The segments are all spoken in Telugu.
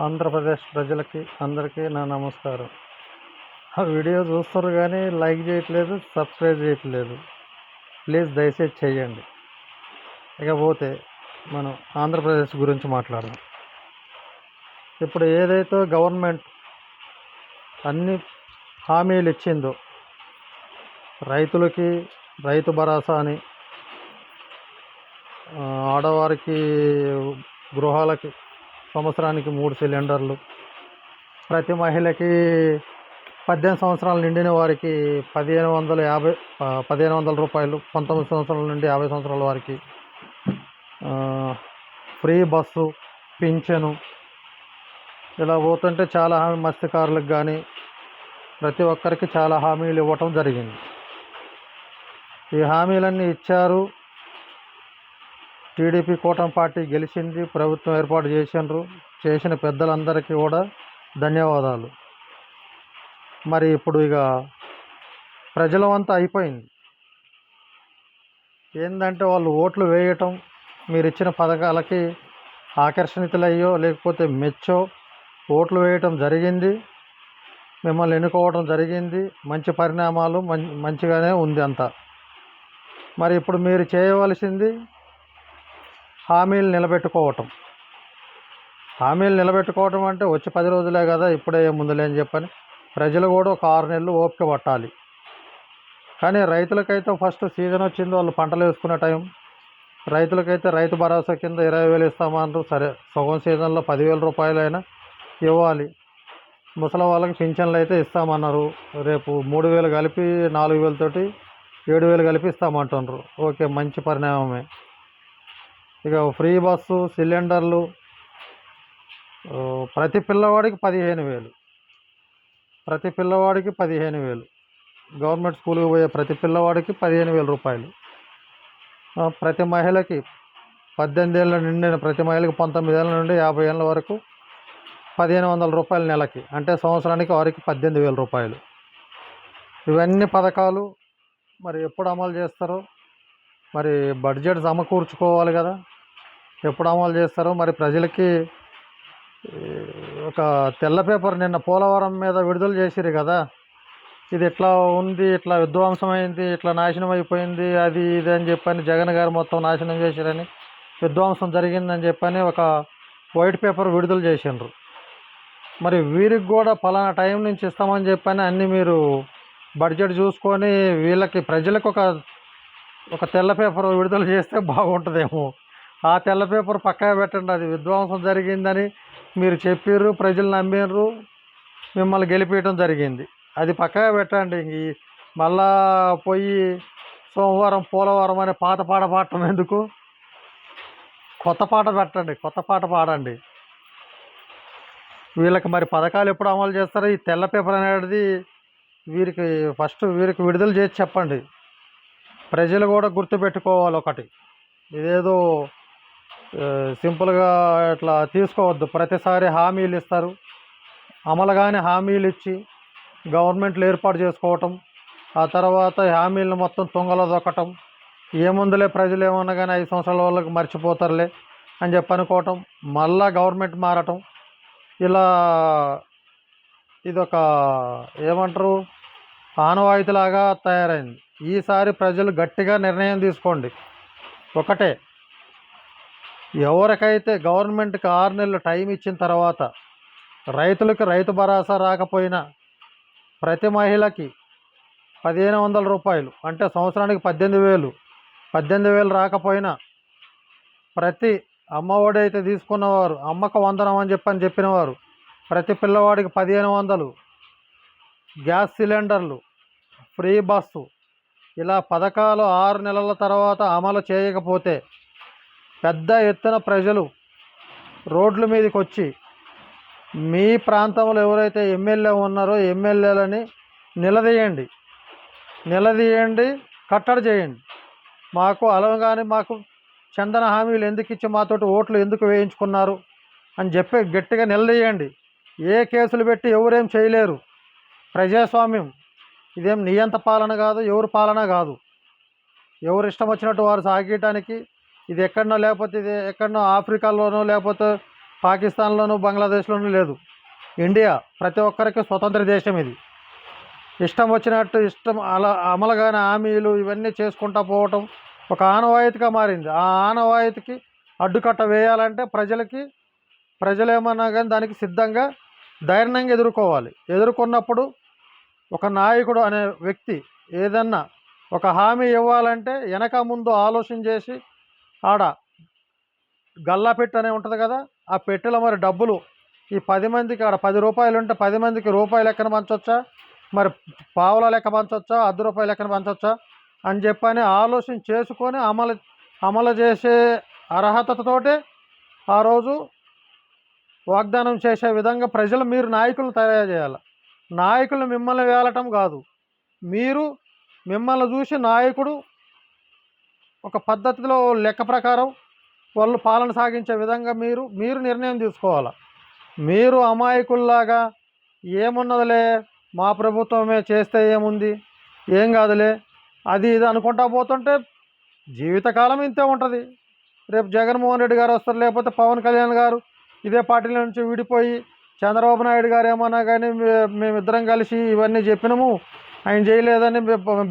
ఆంధ్రప్రదేశ్ ప్రజలకి అందరికీ నా నమస్కారం. ఆ వీడియో చూస్తారు కానీ లైక్ చేయట్లేదు సబ్స్క్రైబ్ చేయట్లేదు. ప్లీజ్ దయచేసి చేయండి. ఇకపోతే మనం ఆంధ్రప్రదేశ్ గురించి మాట్లాడదాం. ఇప్పుడు ఏదైతే గవర్నమెంట్ అన్ని హామీలు ఇచ్చిందో రైతులకి రైతు భరోసా అని ఆడవారికి గృహాలకి సంవత్సరానికి మూడు సిలిండర్లు. ప్రతి మహిళకి పద్దెనిమిది సంవత్సరాలు నిండిన వారికి పదిహేను వందల యాభై పదిహేను వందల రూపాయలు పంతొమ్మిది సంవత్సరాల నుండి యాభై సంవత్సరాల వారికి ఫ్రీ బస్సు పింఛను ఇలా పోతుంటే చాలా హామీ మత్స్యకారులకు కానీ ప్రతి ఒక్కరికి చాలా హామీలు ఇవ్వటం జరిగింది. ఈ హామీలన్నీ ఇచ్చారు. టీడీపీ కూటమి పార్టీ గెలిచింది ప్రభుత్వం ఏర్పాటు చేసినారు చేసిన పెద్దలందరికీ కూడా ధన్యవాదాలు. మరి ఇప్పుడు ఇక ప్రజలవంతా అయిపోయింది. ఏంటంటే వాళ్ళు ఓట్లు వేయటం మీరు ఇచ్చిన పథకాలకి ఆకర్షణితులయ్యో లేకపోతే మెచ్చో ఓట్లు వేయటం జరిగింది మిమ్మల్ని ఎన్నుకోవడం జరిగింది మంచి పరిణామాలు మం మంచిగానే ఉంది అంతా. మరి ఇప్పుడు మీరు చేయవలసింది హామీలు నిలబెట్టుకోవటం. హామీలు నిలబెట్టుకోవటం అంటే వచ్చి పది రోజులే కదా ఇప్పుడే ముందులే అని చెప్పని ప్రజలు కూడా ఒక ఆరు నెలలు ఓపిక పట్టాలి. కానీ రైతులకైతే ఫస్ట్ సీజన్ వచ్చింది వాళ్ళు పంటలు వేసుకునే టైం. రైతులకైతే రైతు భరోసా కింద ఇరవై వేలు ఇస్తామన్నారు సరే సగం సీజన్లో పదివేల రూపాయలైనా ఇవ్వాలి. ముసలి వాళ్ళకి పింఛన్లు అయితే ఇస్తామన్నారు రేపు మూడు వేలు కలిపి నాలుగు వేలతోటి ఏడు వేలు కలిపి ఇస్తామంటున్నారు. ఓకే మంచి పరిణామమే. ఇక ఫ్రీ బస్సు సిలిండర్లు ప్రతి పిల్లవాడికి పదిహేను వేలు. ప్రతి పిల్లవాడికి పదిహేను వేలు. గవర్నమెంట్ స్కూల్కి పోయే ప్రతి పిల్లవాడికి పదిహేను వేల రూపాయలు. ప్రతి మహిళకి పద్దెనిమిది ఏళ్ళ నిండిన ప్రతి మహిళకి పంతొమ్మిది ఏళ్ళ నుండి యాభై ఏళ్ళ వరకు పదిహేను వందల రూపాయలు నెలకి అంటే సంవత్సరానికి వారికి పద్దెనిమిది వేల రూపాయలు. ఇవన్నీ పథకాలు మరి ఎప్పుడు అమలు చేస్తారో మరి బడ్జెట్ సమకూర్చుకోవాలి కదా. ఎప్పుడు అమలు చేస్తారో మరి ప్రజలకి ఒక తెల్ల పేపర్ నిన్న పోలవరం మీద విడుదల చేసిరు కదా. ఇది ఇట్లా ఉంది ఇట్లా విధ్వంసమైంది ఇట్లా నాశనం అయిపోయింది అది ఇది అని చెప్పని జగన్ గారు మొత్తం నాశనం చేశారని విధ్వంసం జరిగిందని చెప్పని ఒక వైట్ పేపర్ విడుదల చేసిండ్రు మరి వీరికి కూడా పలానా టైం నుంచి ఇస్తామని చెప్పని అన్నీ మీరు బడ్జెట్ చూసుకొని వీళ్ళకి ప్రజలకు ఒక ఒక తెల్ల పేపర్ విడుదల చేస్తే బాగుంటుందేమో. ఆ తెల్ల పేపర్ పక్కగా పెట్టండి అది విధ్వంసం జరిగిందని మీరు చెప్పారు ప్రజలు నమ్మారు మిమ్మల్ని గెలిపించడం జరిగింది. అది పక్కగా పెట్టండి ఈ మళ్ళా పోయి సోమవారం పోలవరం అనే పాత పాట పాడటం ఎందుకు? కొత్త పాట పెట్టండి కొత్త పాట పాడండి. వీళ్ళకి మరి పథకాలు ఎప్పుడు అమలు చేస్తారో ఈ తెల్ల పేపర్ అనేది వీరికి ఫస్ట్ వీరికి విడుదల చేసి చెప్పండి. ప్రజలు కూడా గుర్తుపెట్టుకోవాలి ఒకటి. ఇదేదో సింపుల్గా ఇట్లా తీసుకోవద్దు. ప్రతిసారి హామీలు ఇస్తారు. అమలుగానే హామీలు ఇచ్చి గవర్నమెంట్లు ఏర్పాటు చేసుకోవటం ఆ తర్వాత హామీలను మొత్తం తుంగలో దొక్కటం ఏముందులే ప్రజలు ఏమన్నా కానీ ఐదు సంవత్సరాల వాళ్ళకి మర్చిపోతారులే అని చెప్పి అనుకోవటం మళ్ళా గవర్నమెంట్ మారటం ఇలా ఇదొక ఏమంటారు ఆనవాయితీలాగా తయారైంది. ఈసారి ప్రజలు గట్టిగా నిర్ణయం తీసుకోండి. ఒకటే ఎవరికైతే గవర్నమెంట్కి ఆరు నెలలు టైం ఇచ్చిన తర్వాత రైతులకు రైతు భరోసా రాకపోయినా ప్రతి మహిళకి పదిహేను వందల రూపాయలు అంటే సంవత్సరానికి పద్దెనిమిది వేలు పద్దెనిమిది వేలు రాకపోయినా ప్రతి అమ్మఒడి అయితే తీసుకున్నవారు అమ్మక వందనం అని చెప్పని చెప్పినవారు ప్రతి పిల్లవాడికి పదిహేను వందలు గ్యాస్ సిలిండర్లు ఫ్రీ బస్సు ఇలా పథకాలు ఆరు నెలల తర్వాత అమలు చేయకపోతే పెద్ద ఎత్తున ప్రజలు రోడ్ల మీదకి వచ్చి మీ ప్రాంతంలో ఎవరైతే ఎమ్మెల్యే ఉన్నారో ఎమ్మెల్యేలని నిలదీయండి. నిలదీయండి కట్టడి చేయండి. మాకు అలవగానే మాకు చందన హామీలు ఎందుకు ఇచ్చి మాతోటి ఓట్లు ఎందుకు వేయించుకున్నారు అని చెప్పి గట్టిగా నిలదీయండి. ఏ కేసులు పెట్టి ఎవరేం చేయలేరు. ప్రజాస్వామ్యం ఇదేం నియంత పాలన కాదు ఎవరు పాలన కాదు. ఎవరు ఇష్టం వచ్చినట్టు వారు సాగేయటానికి ఇది ఎక్కడనో లేకపోతే ఇది ఎక్కడనో ఆఫ్రికాలోనో లేకపోతే పాకిస్తాన్లోనూ బంగ్లాదేశ్లోనూ లేదు. ఇండియా ప్రతి ఒక్కరికి స్వతంత్ర దేశం ఇది. ఇష్టం వచ్చినట్టు ఇష్టం అలా అమలుగానే హామీలు ఇవన్నీ చేసుకుంటా పోవటం ఒక ఆనవాయితీగా మారింది. ఆ ఆనవాయితీకి అడ్డుకట్ట వేయాలంటే ప్రజలకి ప్రజలు ఏమన్నా కానీ దానికి సిద్ధంగా ధైర్యంగా ఎదుర్కోవాలి. ఎదుర్కొన్నప్పుడు ఒక నాయకుడు అనే వ్యక్తి ఏదన్నా ఒక హామీ ఇవ్వాలంటే వెనక ముందు ఆలోచన చేసి ఆడ గల్లా పెట్టె అనే ఉంటుంది కదా ఆ పెట్టెలో మరి డబ్బులు. ఈ పది మందికి ఆడ పది రూపాయలు ఉంటే పది మందికి రూపాయలు లెక్కన పంచవచ్చా మరి పావుల లెక్క పంచవచ్చా అర్ధ రూపాయల లెక్కన పంచవచ్చా అని చెప్పని ఆలోచన చేసుకొని అమలు అమలు చేసే అర్హతతోటే ఆ రోజు వాగ్దానం చేసే విధంగా ప్రజలు మీరు నాయకులను తయారు చేయాలి. నాయకులు మిమ్మల్ని వేలటం కాదు. మీరు మిమ్మల్ని చూసి నాయకుడు ఒక పద్ధతిలో లెక్క ప్రకారం వాళ్ళు పాలన సాగించే విధంగా మీరు మీరు నిర్ణయం తీసుకోవాలి? మీరు అమాయకుల్లాగా ఏమున్నదిలే? మా ప్రభుత్వమే చేస్తే ఏముంది? ఏం కాదులే? అది ఇది అనుకుంటా పోతుంటే జీవితకాలం ఇంతే ఉంటుంది. రేపు జగన్మోహన్ రెడ్డి గారు వస్తారు లేకపోతే పవన్ కళ్యాణ్ గారు ఇదే పార్టీల నుంచి విడిపోయి చంద్రబాబు నాయుడు గారు ఏమన్నా కానీ మేమిద్దరం కలిసి ఇవన్నీ చెప్పినాము. ఆయన చేయలేదని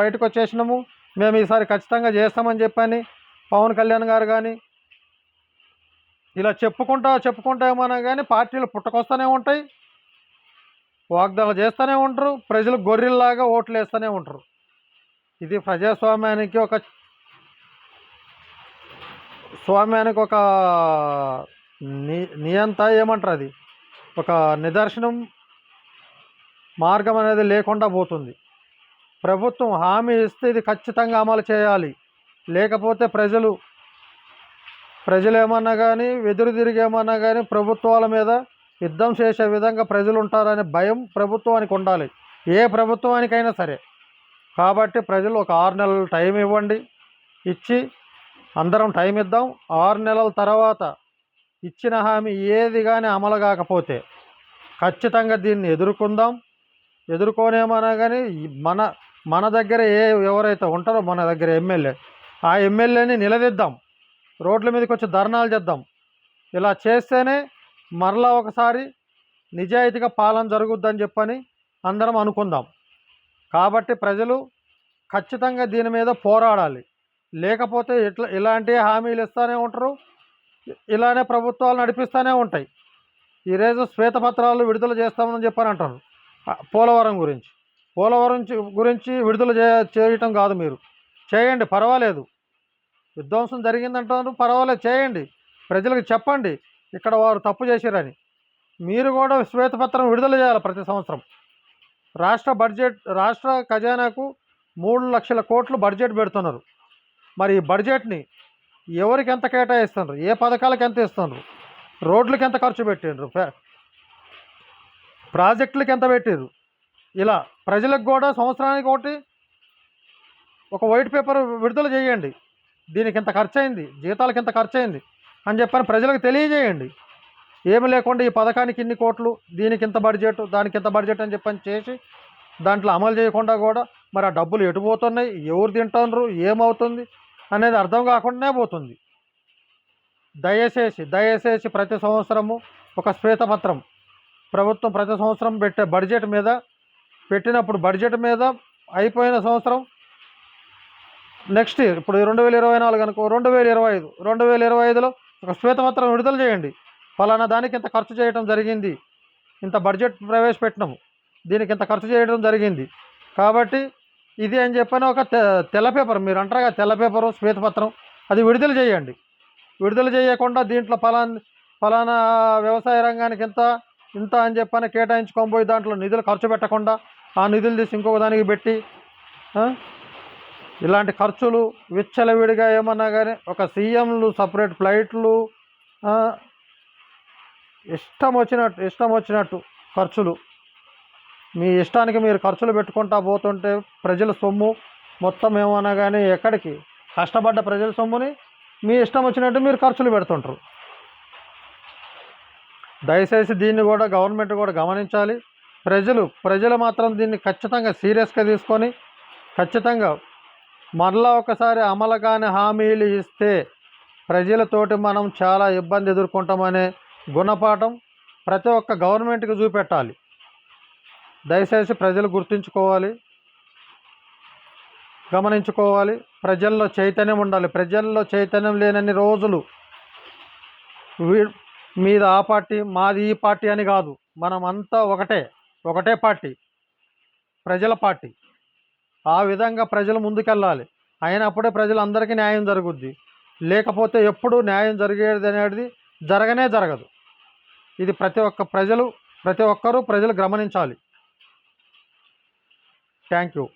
బయటకు వచ్చేసినాము. మేము ఈసారి ఖచ్చితంగా చేస్తామని చెప్పని పవన్ కళ్యాణ్ గారు కానీ ఇలా చెప్పుకుంటా చెప్పుకుంటా ఏమన్నా కానీ పార్టీలు పుట్టకొస్తూనే ఉంటాయి. వాగ్దాలు చేస్తూనే ఉంటారు. ప్రజలు గొర్రెల్లాగా ఓట్లు వేస్తూనే ఉంటారు. ఇది ప్రజాస్వామ్యానికి ఒక స్వామ్యానికి ఒక ని నియంత ఏమంటారు అది? ఒక నిదర్శనం మార్గం అనేది లేకుండా పోతుంది. ప్రభుత్వం హామీ ఇస్తే ఇది ఖచ్చితంగా అమలు చేయాలి. లేకపోతే ప్రజలు ప్రజలు ఏమన్నా కానీ వెదురు తిరిగేమన్నా కానీ ప్రభుత్వాల మీద యుద్ధం చేసే విధంగా ప్రజలు ఉంటారనే భయం ప్రభుత్వానికి ఉండాలి. ఏ ప్రభుత్వానికైనా సరే. కాబట్టి ప్రజలు ఒక ఆరు నెలలు టైం ఇవ్వండి. ఇచ్చి అందరం టైం ఇద్దాం. ఆరు నెలల తర్వాత ఇచ్చిన హామీ ఏది కానీ అమలు కాకపోతే ఖచ్చితంగా దీన్ని ఎదుర్కొందాం. ఎదుర్కొనేమన్నా కానీ మన మన దగ్గర ఏ ఎవరైతే ఉంటారో మన దగ్గర ఎమ్మెల్యే ఆ ఎమ్మెల్యేని నిలదీద్దాం. రోడ్ల మీదకి వచ్చి ధర్నాలు చేద్దాం. ఇలా చేస్తేనే మరలా ఒకసారి నిజాయితీగా పాలన జరుగుద్దని చెప్పని అందరం అనుకుందాం. కాబట్టి ప్రజలు ఖచ్చితంగా దీని మీద పోరాడాలి. లేకపోతే ఇట్లా ఇలాంటి హామీలు ఇస్తూనే ఉంటారు. ఇలానే ప్రభుత్వాలు నడిపిస్తూనే ఉంటాయి. ఈరోజు శ్వేతపత్రాలు విడుదల చేస్తామని చెప్పని అంటారు పోలవరం గురించి. పోలవరం గురించి విడుదల చే చేయటం కాదు మీరు. చేయండి పర్వాలేదు. విధ్వంసం జరిగిందంటారు పర్వాలేదు చేయండి. ప్రజలకు చెప్పండి ఇక్కడ వారు తప్పు చేశారని. మీరు కూడా శ్వేతపత్రం విడుదల చేయాలి ప్రతి సంవత్సరం. రాష్ట్ర బడ్జెట్ రాష్ట్ర ఖజానాకు మూడు లక్షల కోట్లు బడ్జెట్ పెడుతున్నారు. మరి ఈ బడ్జెట్ని ఎవరికి ఎంత కేటాయిస్తున్నారు ఏ పథకాలకు ఎంత ఇస్తున్నారు రోడ్లకు ఎంత ఖర్చు పెట్టిండ్రు? ప్రాజెక్టులకు ఎంత పెట్టారు ఇలా ప్రజలకు కూడా సంవత్సరానికి ఒకటి ఒక వైట్ పేపర్ విడుదల చేయండి. దీనికి ఇంత ఖర్చు అయింది జీతాలకు ఇంత ఖర్చు అయింది అని చెప్పని ప్రజలకు తెలియజేయండి. ఏమి లేకుండా ఈ పథకానికి ఇన్ని కోట్లు దీనికి ఇంత బడ్జెట్ దానికి ఇంత బడ్జెట్ అని చెప్పని చేసి దాంట్లో అమలు చేయకుండా కూడా మరి ఆ డబ్బులు ఎటు పోతున్నాయి ఎవరు తింటున్నారు ఏమవుతుంది అనేది అర్థం కాకుండానే పోతుంది. దయచేసి దయచేసి ప్రతి సంవత్సరము ఒక శ్వేతపత్రం ప్రభుత్వం ప్రతి సంవత్సరం పెట్టే బడ్జెట్ మీద పెట్టినప్పుడు బడ్జెట్ మీద అయిపోయిన సంవత్సరం నెక్స్ట్ ఇయర్ ఇప్పుడు రెండు వేల ఇరవై నాలుగు అనుకో రెండు వేల ఇరవై ఐదు రెండు వేల ఇరవై ఐదులో ఒక శ్వేతపత్రం విడుదల చేయండి. ఫలానా దానికి ఇంత ఖర్చు చేయడం జరిగింది. ఇంత బడ్జెట్ ప్రవేశపెట్టినాము. దీనికి ఇంత ఖర్చు చేయడం జరిగింది. కాబట్టి ఇది అని చెప్పని ఒక తెల్ల పేపర్ మీరు అంటారు కదా తెల్ల పేపరు శ్వేతపత్రం అది విడుదల చేయండి. విడుదల చేయకుండా దీంట్లో ఫలానా ఫలానా వ్యవసాయ రంగానికి ఇంత ఇంత అని చెప్పని కేటాయించుకొని పోయి దాంట్లో నిధులు ఖర్చు పెట్టకుండా ఆ నిధులు తీసి ఇంకొక దానికి పెట్టి ఇలాంటి ఖర్చులు విచ్చలవిడిగా ఏమన్నా కానీ ఒక సీఎంలు సపరేట్ ఫ్లైట్లు ఇష్టం వచ్చినట్టు ఇష్టం వచ్చినట్టు ఖర్చులు. మీ ఇష్టానికి మీరు ఖర్చులు పెట్టుకుంటా పోతుంటే ప్రజల సొమ్ము మొత్తం ఏమన్నా కానీ ఎక్కడికి కష్టపడ్డ ప్రజల సొమ్ముని మీ ఇష్టం వచ్చినట్టు మీరు ఖర్చులు పెడుతుంటారు. దయచేసి దీన్ని కూడా గవర్నమెంట్ కూడా గమనించాలి. ప్రజలు ప్రజలు మాత్రం దీన్ని ఖచ్చితంగా సీరియస్గా తీసుకొని ఖచ్చితంగా మరలా ఒకసారి అమలు కాని హామీలు ఇస్తే ప్రజలతోటి మనం చాలా ఇబ్బంది ఎదుర్కొంటామనే గుణపాఠం ప్రతి ఒక్క గవర్నమెంట్కి చూపెట్టాలి. దయచేసి ప్రజలు గుర్తుంచుకోవాలి గమనించుకోవాలి. ప్రజల్లో చైతన్యం ఉండాలి. ప్రజల్లో చైతన్యం లేనన్ని రోజులు వీ మీద ఆ పార్టీ మాది ఈ పార్టీ అని కాదు. మనం అంతా ఒకటే ఒకటే పార్టీ ప్రజల పార్టీ. ఆ విధంగా ప్రజలు ముందుకెళ్ళాలి. అయినప్పుడే ప్రజలందరికీ న్యాయం జరుగుద్ది. లేకపోతే ఎప్పుడు న్యాయం జరిగేది అనేది జరగనే జరగదు. ఇది ప్రతి ఒక్క ప్రజలు ప్రతి ఒక్కరూ ప్రజలు గమనించాలి. Thank you.